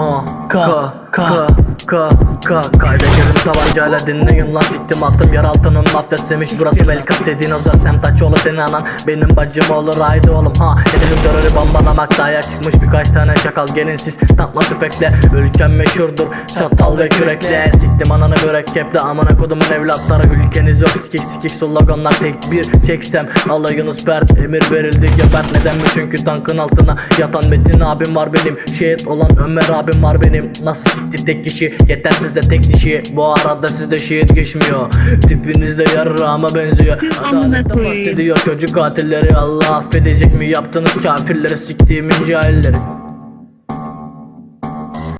어, 거, 거. 거. K Kayda girdim tabancayla dinleyin lan. Siktim attım yer altının mafyasıymış. Burası Belkat dinozor Semtaçoğlu senin anan. Benim bacım olur haydi oğlum ha. Edelim terörü bombalamak Daya çıkmış. Birkaç tane çakal Gelin siz tatma tüfekle. Ülkem meşhurdur çatal ve kürekle. Siktim ananı mürekkeple Amına kodumun evlatları. Ülkeniz yok sikik sikik sloganlar Tek bir çeksem. Alayınız pert Emir verildi gebert. Neden mi? Çünkü tankın altına Yatan Metin abim var benim. Şehit olan Ömer abim var benim. Nasıl sikti tek kişi Yeter size tek dişi Bu arada sizde şehit geçmiyor. Tipinizde yarrağıma benziyor. Adaletten bahsediyor çocuk katilleri. Allah affedecek mi? Yaptınız kafirleri Siktiğimin cahilleri